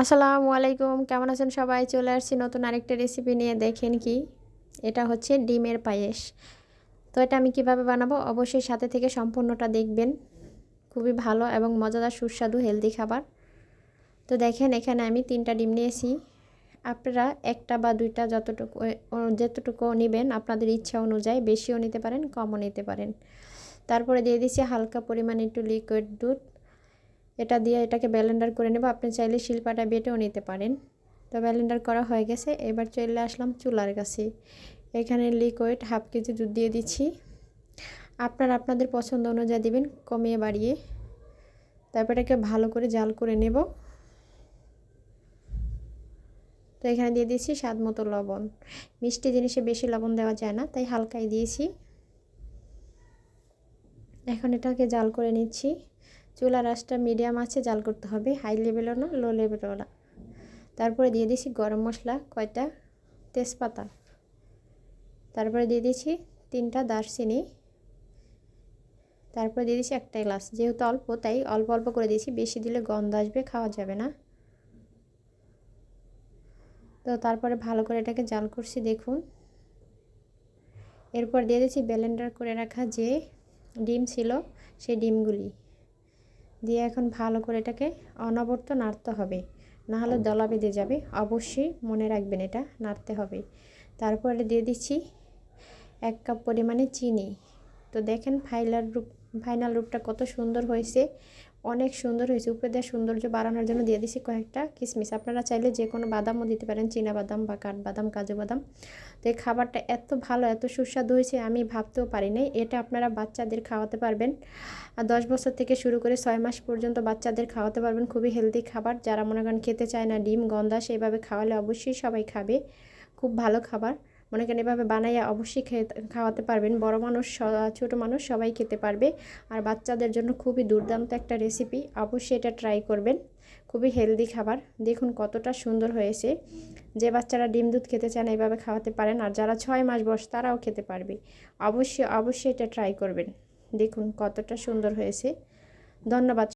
আসসালামু আলাইকুম, কেমন আছেন সবাই? চলে আসছি নতুন আরেকটা রেসিপি নিয়ে দেখেন কি? এটা হচ্ছে ডিমের পায়েস। তো এটা আমি কীভাবে বানাবো? অবশ্যই সাথে থেকে সম্পূর্ণটা দেখবেন। খুবই ভালো এবং মজাদার সুস্বাদু হেলদি খাবার। তো দেখেন, এখানে আমি তিনটা ডিম নিয়েছি। আপনারা একটা বা দুইটা যতটুকু যতটুকু নেবেন আপনাদের ইচ্ছা অনুযায়ী, বেশিও নিতে পারেন, কমও নিতে পারেন। তারপরে দিয়ে দিচ্ছি হালকা পরিমাণ একটু লিকুইড দুধ। এটা দিয়ে এটাকে ব্যালেন্ডার করে নেব। আপনি চাইলে শিল্পাটা বেটেও নিতে পারেন। তো ব্যালেন্ডার করা হয়ে গেছে। এবার চলে আসলাম চুলার কাছে এখানে লিকুইড হাফ কেজি দুধ দিয়ে দিচ্ছি। আপনার আপনাদের পছন্দ অনুযায়ী দিবেন, কমিয়ে বাড়িয়ে। তারপর এটাকে ভালো করে জাল করে নেব। তো এখানে দিয়ে দিয়েছি স্বাদ মতো লবণ। মিষ্টি জিনিসে বেশি লবণ দেওয়া যায় না, তাই হালকাই দিয়েছি। এখন এটাকে জাল করে নিচ্ছি। চুলার আঁচটা মিডিয়াম আছে, জাল করতে হবে। হাই লেভেলও না, লো লেভেলও না। তারপরে দিয়ে দিয়েছি গরম মশলা, কয়টা? তেজপাতা। তারপরে দিয়ে দিয়েছি তিনটা দারচিনি। তারপরে দিয়ে দিয়েছি একটা গ্লাস। যেহেতু অল্প, তাই অল্প অল্প করে দিয়েছি। বেশি দিলে গন্ধ আসবে, খাওয়া যাবে না। তো তারপরে ভালো করে এটাকে জাল করছি, দেখুন। এরপর দিয়ে দিয়েছি ব্লেন্ডার করে রাখা যে ডিম ছিল, সেই ডিমগুলি। দিয়ে এখন ভালো করে এটাকে অনবর্ত নাড়তে হবে। নাহলে দলা বেঁধে যাবে। অবশ্যই মনে রাখবেন এটা, নাড়তে হবে। তারপরে দিয়ে দিচ্ছি এক কাপ পরিমাণে চিনি। তো দেখেন ফাইনাল রূপ ফাইনাল রূপটা কত সুন্দর হয়েছে। অনেক সুন্দর হয়েছে। উপরে দেওয়া সৌন্দর্য বাড়ানোর জন্য দিয়ে দিছি কয়েকটা কিশমিশ আপনারা চাইলে যে কোনো বাদামও দিতে পারেন, চীনা বাদাম বা কাঠবাদাম কাজু বাদাম। তো এই খাবারটা এত ভালো, এত সুস্বাদু হয়েছে, আমি ভাবতেও পারি নাই। এটা আপনারা বাচ্চাদের খাওয়াতে পারবেন। আর দশ বছর থেকে শুরু করে ছয় মাস পর্যন্ত বাচ্চাদের খাওয়াতে পারবেন। খুবই হেলদি খাবার। যারা মনে করেন খেতে চায় না, ডিম, গন্ধা সেইভাবে খাওয়ালে অবশ্যই সবাই খাবে। খুব ভালো খাবার। মনে করেন এভাবে বানাইয়া অবশ্যই খেয়ে, খাওয়াতে পারবেন। বড় মানুষ ছোট মানুষ সবাই খেতে পারবে। আর বাচ্চাদের জন্য খুবই দুর্দান্ত একটা রেসিপি অবশ্যই এটা ট্রাই করবেন। খুবই হেলদি খাবার। দেখুন কতটা সুন্দর হয়েছে। যে বাচ্চারা ডিম দুধ খেতে চান এইভাবে খাওয়াতে পারেন আর যারা ছয় মাস বয়স, তারাও খেতে পারবে। অবশ্যই অবশ্যই এটা ট্রাই করবেন। দেখুন কতটা সুন্দর হয়েছে। ধন্যবাদ।